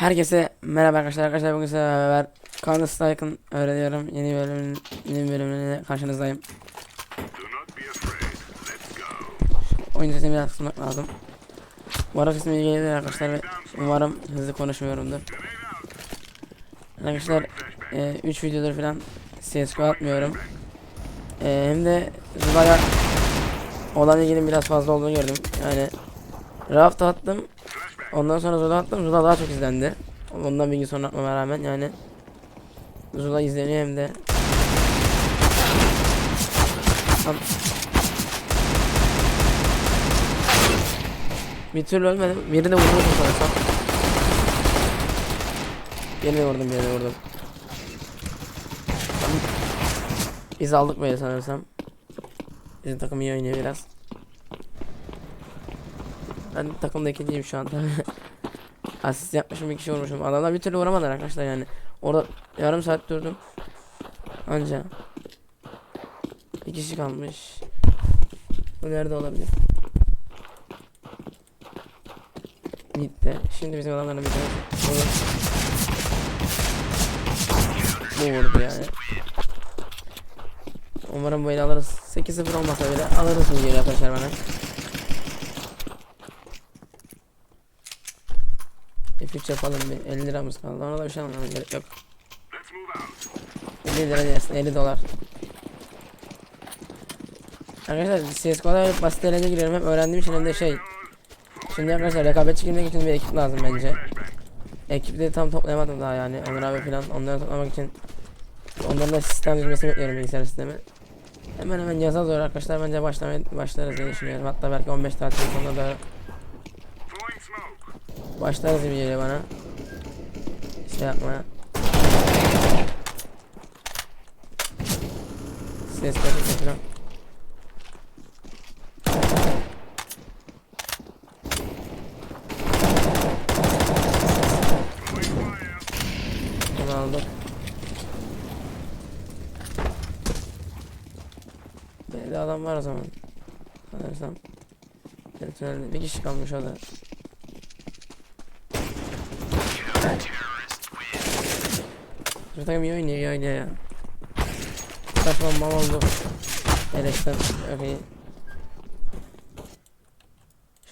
Herkese merhaba arkadaşlar. Arkadaşlar bugün sizlerle beraber Counter Strike'ın öğreniyorum. Yeni bölümün yeni bölümüne karşınızdayım. Oyun sesini biraz kısmak lazım. Bu arada sesim iyi geliyor arkadaşlar ve umarım hızlı konuşmuyorumdur. Arkadaşlar 3 videodur falan CSGO atmıyorum. E, hem de Zula'ya olan ilginin biraz fazla olduğunu gördüm. Yani Raft attım. Ondan sonra Zula attım. Zula daha çok izlendi. Ondan bir gün sonra atmama rağmen yani Zula izleniyor hem de Bir türlü ölmedim. Birini vurdum sanırsam. Birini vurdum, birini vurdum. Biz aldık böyle sanırsam. Bizim takım iyi oynuyor biraz. Ben takımda ikinciyim şu anda. Asist yapmışım bir kişi vurmuşum. Adamlar bir türlü vuramadılar arkadaşlar yani. Orada yarım saat durdum. Anca. Bir kişi kalmış. Bu nerede olabilir? Gitti. Şimdi bizim adamların bir tanesi. Bu vurdu yani. Umarım eli alırız. 8-0 olmasa bile alırız bu geri arkadaşlar bana. F3 yapalım bir. 50 liramız kaldı. Ona da bir şey almam gerek yok. 50 lira diyorsun 50 dolar. Arkadaşlar CSGO'da hep basit eğlence giriyorum. Hep öğrendiğim için hem de şey Şimdi arkadaşlar rekabetçi girmek için bir ekip lazım bence. Ekibi de tam toplayamadım daha yani. Onur abi falan onları toplamak için. Onların da sistem düzmesini bekliyorum bilgisayar sistemi. Hemen hemen yaza doğru arkadaşlar bence başlamaya başlarız diye düşünüyorum. Hatta belki 15 tatil sonuna doğru Başlarız gibi geliyor bana. Şey yapmaya. Ses kasıtı falan. Bunu aldık. Belli adam var o zaman. Sanırsam. Bir kişi kalmış o da. Şu takım oynuyor iyi oynuyor ya. Saçma mal oldu. Eleşten okey.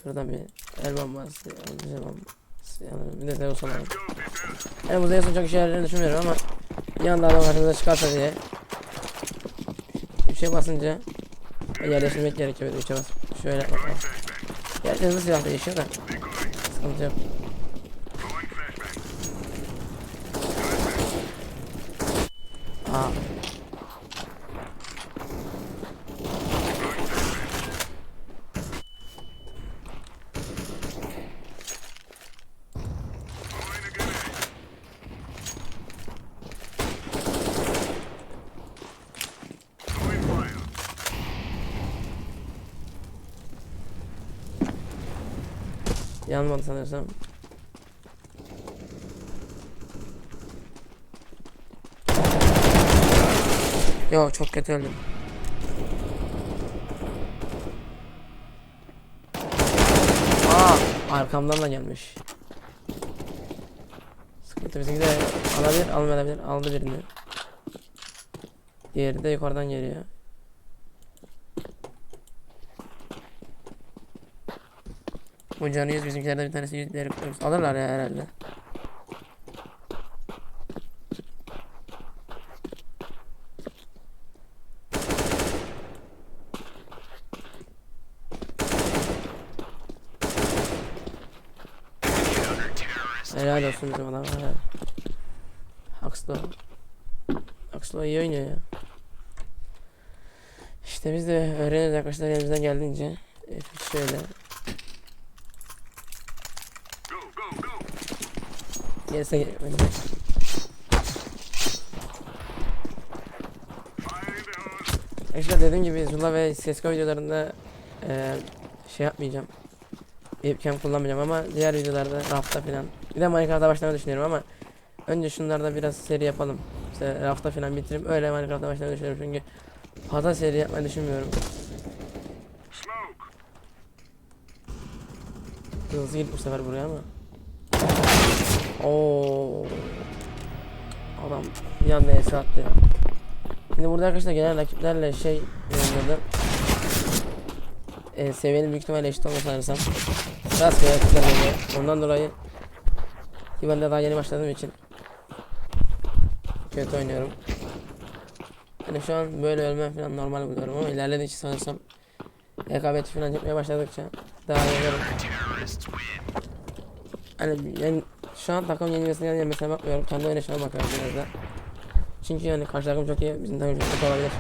Şuradan bir el bombası, el bombası. Yani bir de Zeus alalım. Yani bu Zeus'un çok işe yaradığını düşünmüyorum ama anda adam karşımıza çıkarsa diye. Bir şey basınca yerleştirmek gerekiyor. Bir şey bas. Şöyle bakalım. Gerçi hızlı silah değişiyor da. Sıkıntı yok. Aa. Yanmadı sanırsam. Yo çok kötü öldüm. Aa arkamdan da gelmiş. Sıkıntı bizimki de alabilir almayabilir aldı birini. Diğeri de yukarıdan geliyor. Bu canı yüz bizimkilerden bir tanesi yüz kırmızı. Alırlar ya herhalde. Helal olsun bizim adam helal. Hakslo. Hakslo iyi oynuyor ya. İşte biz de öğreniriz arkadaşlar elimizden geldiğince. E, şöyle. Gerisi bence. Arkadaşlar dediğim gibi Zula ve CSGO videolarında e, şey yapmayacağım. Webcam kullanmayacağım ama diğer videolarda rafta falan. Bir de Minecraft'a başlamayı düşünüyorum ama önce şunlarda biraz seri yapalım. İşte rafta falan bitirip öyle Minecraft'a başlamayı düşünüyorum çünkü fazla seri yapmayı düşünmüyorum. Hızlı gidip bu sefer buraya ama. Oo. Adam bir anda es attı ya. Şimdi burada arkadaşlar gelen rakiplerle şey oynadı. E, seviyenin büyük ihtimalle eşit olması sanırsam. Rastgele rakipler geliyor. Ondan dolayı ki ben de daha yeni başladığım için kötü oynuyorum. Hani şu an böyle ölmem falan normal buluyorum ama ilerledikçe sanırsam rekabeti falan yapmaya başladıkça daha iyi olurum. Hani yani şu an takım yenilmesine yani yenmesine bakmıyorum. Kendi oynayışıma bakıyorum biraz da. Çünkü yani karşı takım çok iyi. Bizim takım çok olabilir.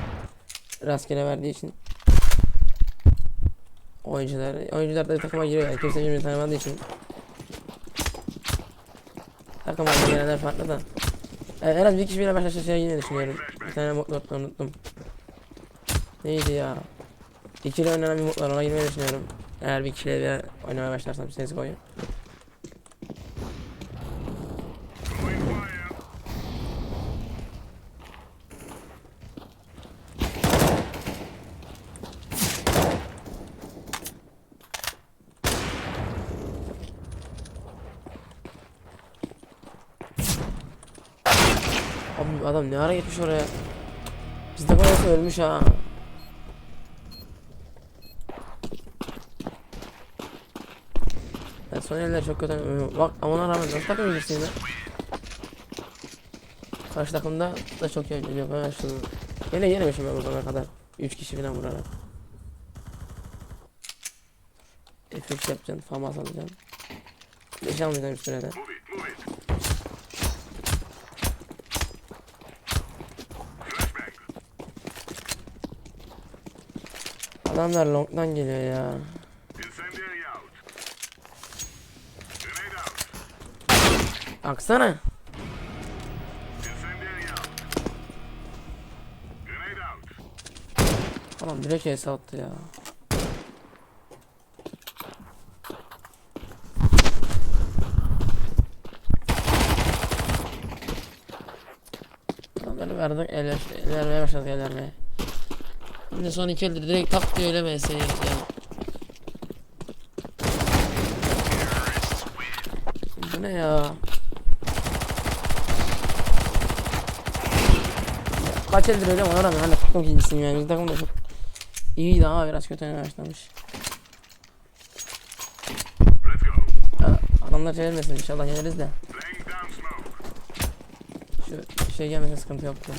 Rastgele verdiği için. Oyuncular, oyuncular da takıma giriyor yani. Kimse birbirini tanımadığı için. Takım gelenler farklı da. Yani en bir kişi bile başlaşacağını yine düşünüyorum. Bir tane mutlu unuttum. Neydi ya? İkili oynanan bir var ona girmeyi düşünüyorum. Eğer bir kişiyle bir oynamaya başlarsam CSGO'yu. Abi adam ne ara gitmiş oraya? Bizde burası ölmüş ha. Ben son eller çok kötü. Bak ama ona rağmen nasıl takım iyisin lan? Karşı takımda da çok iyi oynuyor. Ben şunu... Yine yenemişim ben buradan kadar. 3 kişi falan vurarak. F3 yapacaksın, famas alacaksın. 5 almayacağım üstüne de. Adamlar long'dan geliyor ya. Aksana. Adam direkt es attı ya. Adamları verdik el, el vermeye başladık el vermeye. Şimdi son iki elde direkt tak diye öyle MS'ye ya. Bu ne ya? Kaç eldir öyle ona rağmen hani takım ikincisiyim yani bizim takım da çok iyiydi ama biraz kötü başlamış. Adamlar çevirmesin inşallah yeneriz de. Şu şey gelmese sıkıntı yoktu.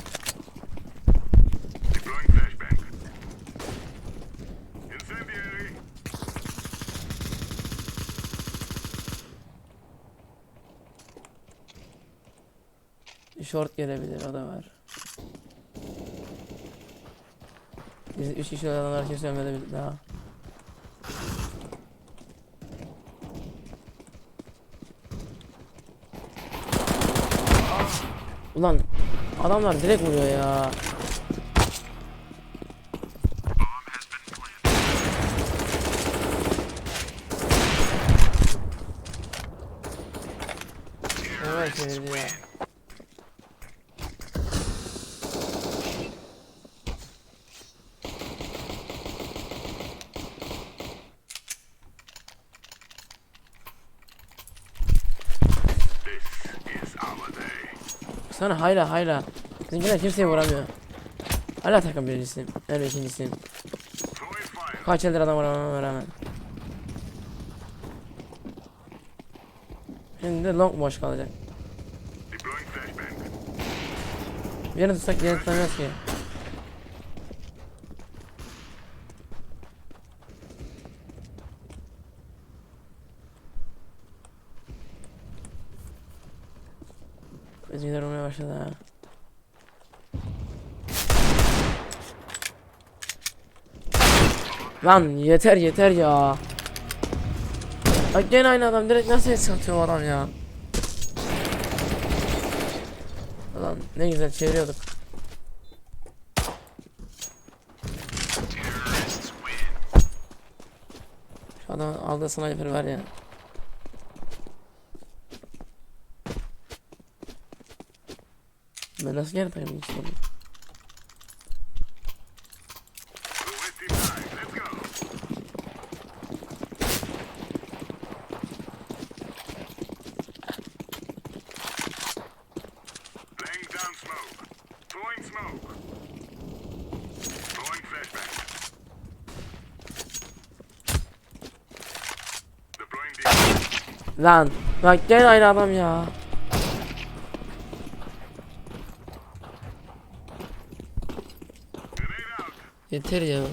Short gelebilir o da var. Biz üç kişi adamlar kimse ölmedi daha. Ulan adamlar direkt vuruyor ya. Sana hayla hayla. Bizimkiler kimseye vuramıyor. Hala takım ikincisiyim. Throwing fire. Kaç eldir adam vuramama rağmen. Şimdi de long boş kalacak. Flashbang. Birini tutsak diğerini tutamıyoruz ki. Bizimkiler olmaya başladı ha. Lan yeter yeter ya. Bak gene aynı adam direkt nasıl et satıyor o adam ya. Lan ne güzel çeviriyorduk. Şu adam aldığı sniper var ya. aslında. Nasıl yaparım insanı? Lan. Lan gel aynı adam ya. Yeter ya.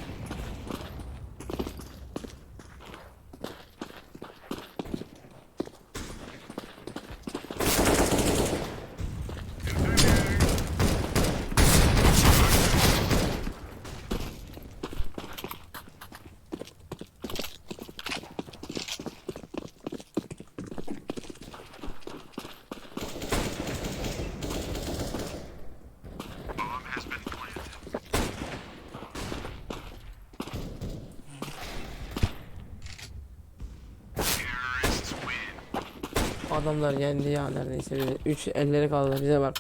Adamlar yendi ya neredeyse. 3 elleri kaldı bize bak.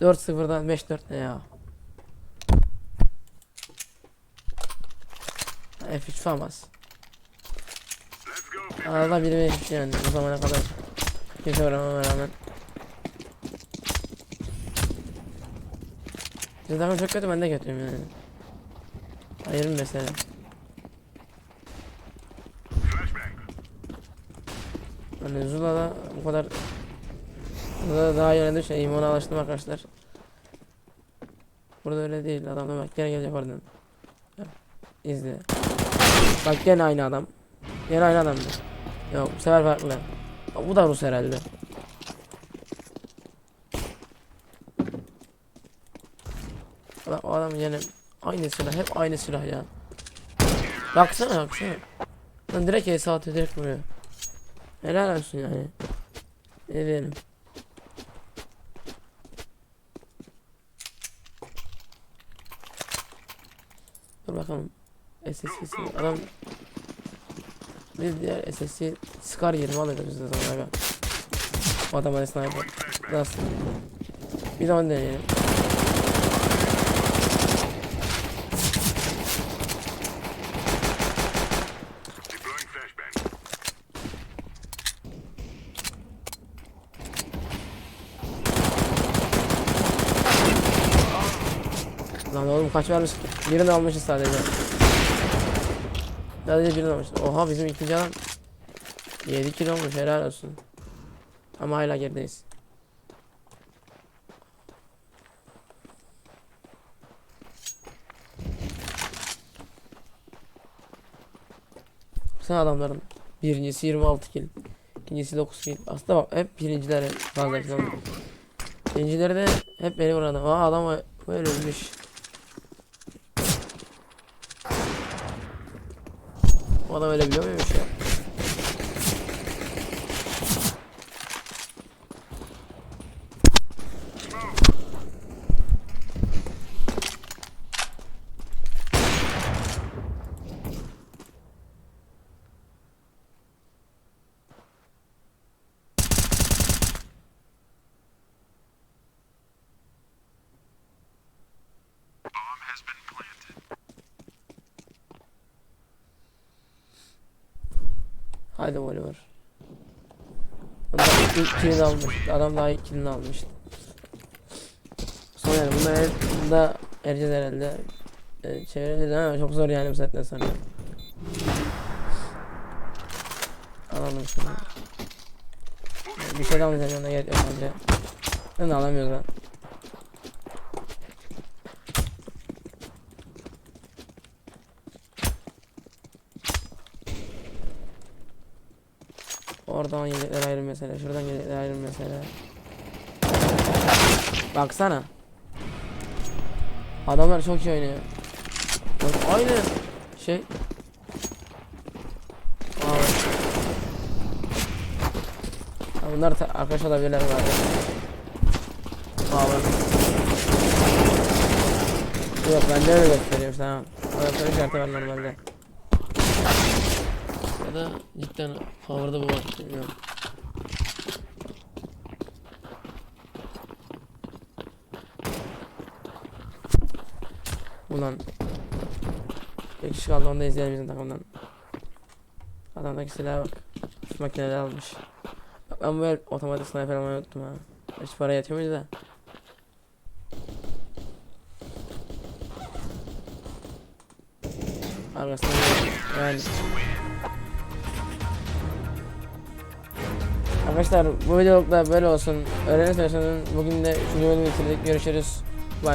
4-0'dan 5-4 ne ya? F3 famas. Let's go. Arada biri benim yani bu zamana kadar. Kimse uğramama rağmen. Bizim çok kötü ben de kötüyüm yani. Ayrım mesela. Hani Zula'da bu kadar Zula'da daha yöneldi şey imana alıştım arkadaşlar. Burada öyle değil adam bak gene gelecek oradan. İzle. Bak gene aynı adam. Gene aynı adamdı. Yok bu sefer farklı. Bu da Rus herhalde. Bak o adam yine aynı silah hep aynı silah ya. Baksana baksana. Lan direkt ESA atıyor direkt vuruyor. Helal olsun yani. Diyelim. Dur bakalım. SSC adam biz diğer SSC Scar 20 alırız biz de sonra aga. O adam hani sniper. Nasıl? Bir zaman deneyelim. Lan oğlum kaç vermiş? Birini almışız sadece. Sadece birini almışız. Oha bizim ikinci adam 7 kilo olmuş helal olsun. Ama hala gerideyiz. Sen adamların birincisi 26 kill. ikincisi 9 kill. Aslında bak hep birinciler hep alıyor. İkincileri de hep beni vuran adam. Aa adam böyle ölmüş. Adam öyle biliyor muymuş ya? Haydi Oliver. Adam ilk killini almış. Adam daha ilk killini almıştı. Son yani bunlar her, bunda ereceğiz herhalde. Ee, çevireceğiz ama çok zor yani bu saatten sonra. Alalım şunu. Bir şey almayacağım yanına gerek yok bence. Ben de alamıyoruz lan. Oradan yedekler ayrı mesele. Şuradan yedekler ayrı mesele. Baksana. Adamlar çok iyi oynuyor. Bak aynı şey. Ha, bunlar arkadaş olabilirler var. Abi. Yok ben de öyle gösteriyorum tamam. Yaptığın şartı var normalde. Ya da cidden favori bu var. Bilmiyorum. Ulan. Bir kişi kaldı onu da izleyelim bizim takımdan. Adamdaki silaha bak. Şu makineleri almış. Bak ben böyle otomatik sniper almayı unuttum ha. Hiç para yetiyor muydu da. Arkasında yani. Arkadaşlar bu videoluk da böyle olsun. Öğrenirseniz bugün de 3. bölümü bitirdik. Görüşürüz.